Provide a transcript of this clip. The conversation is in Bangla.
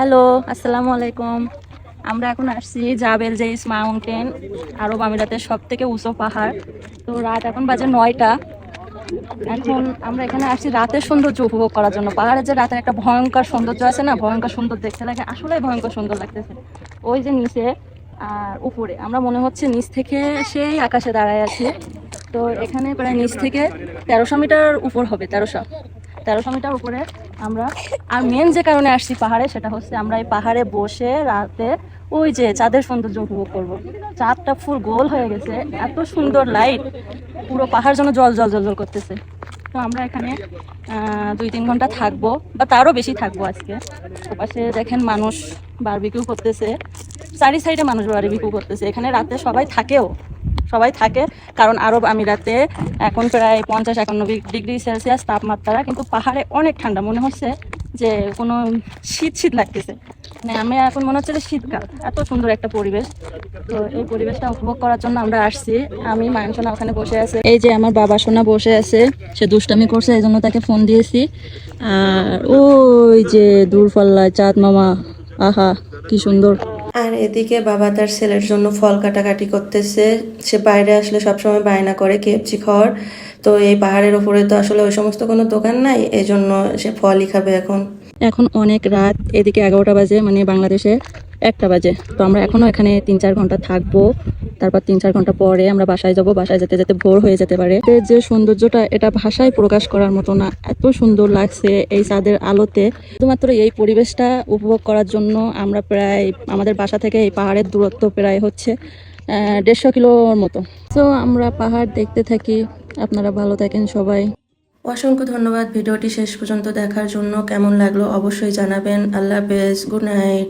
হ্যালো আসসালামু আলাইকুম আমরা এখন আসছি জাবেল জেইস মাউন্টেন, আরব আমিরাতের সব থেকে উঁচু পাহাড়। তো রাত এখন বাজে নয়টা। এখন আমরা এখানে আসছি রাতের সৌন্দর্য উপভোগ করার জন্য। পাহাড়ের যে রাতের একটা ভয়ঙ্কর সৌন্দর্য আছে না, ভয়ঙ্কর সুন্দর দেখতে লাগে আসলে ভয়ঙ্কর সুন্দর লাগতেছে। ওই যে নিচে, আর উপরে, আমরা মনে হচ্ছে নিচ থেকে সেই আকাশে দাঁড়ায় আছি। তো এখানে প্রায় নিচ থেকে তেরোশো মিটার উপর হবে, তেরোশো। তেরোশো মিটার উপরে আমরা, আর মেন যে কারণে আসছি পাহাড়ে সেটা হচ্ছে আমরা এই পাহাড়ে বসে রাতে ওই যে চাঁদের সৌন্দর্য উপভোগ করব। চাঁদটা ফুল গোল হয়ে গেছে, এত সুন্দর লাইট পুরো পাহাড় যেন জল জল জল জল করতেছে। তো আমরা এখানে দুই তিন ঘণ্টা থাকব, বা তারও বেশি থাকব আজকে। ওপাশে দেখেন মানুষ বারবিকিউ করতেছে, চারি সাইডে মানুষ বারবিকিউ করতেছে, এখানে রাতে সবাই থাকেও। সবাই থাকে। কারণ আরব আমিরাতে এখন প্রায় পঞ্চাশ একান্ন ডিগ্রি সেলসিয়াস তাপমাত্রা, কিন্তু পাহাড়ে অনেক ঠান্ডা। মনে হচ্ছে যে কোনো শীত শীত লাগতেছে। মানে আমি এখন মনে হচ্ছে যে শীতকাল। এত সুন্দর একটা পরিবেশ। তো এই পরিবেশটা উপভোগ করার জন্য আমরা আসছি। আমি মায়ন সোনা ওখানে বসে আছে। এই যে আমার বাবা সোনা বসে আছে। সে দুষ্টামি করছে, এই জন্য তাকে ফোন দিয়েছি। আর ওই যে দূরপাল্লায় চাঁদ মামা, আহা, কি সুন্দর। আর এদিকে বাবা তার ছেলের জন্য ফল কাটাকাটি করতেছে। সে বাইরে আসলে সবসময় বায়না করে কেপচি খাওয়ার। তো এই পাহাড়ের ওপরে তো আসলে ওই সমস্ত কোনো দোকান নাই এই জন্য সে ফলই খাবে এখন। এখন অনেক রাত, এদিকে এগারোটা বাজে মানে বাংলাদেশে। একটা বাজে। তো আমরা এখনও এখানে তিন চার ঘণ্টা থাকব। তারপর তিন চার ঘণ্টা পরে আমরা বাসায় যাব। বাসায় যেতে যেতে ভোর হয়ে যেতে পারে। যে সৌন্দর্যটা, এটা ভাষায় প্রকাশ করার মতো না। এত সুন্দর লাগছে এই চাঁদের আলোতে। শুধুমাত্র এই পরিবেশটা উপভোগ করার জন্য আমরা প্রায়, আমাদের বাসা থেকে এই পাহাড়ের দূরত্ব প্রায় হচ্ছে দেড়শো কিলোর মতো। তো আমরা পাহাড় দেখতে থাকি। আপনারা ভালো থাকেন সবাই। অসংখ্য ধন্যবাদ ভিডিওটি শেষ পর্যন্ত দেখার জন্য। কেমন লাগল অবশ্যই জানাবেন। আল্লাহ হাফেজ। Good night.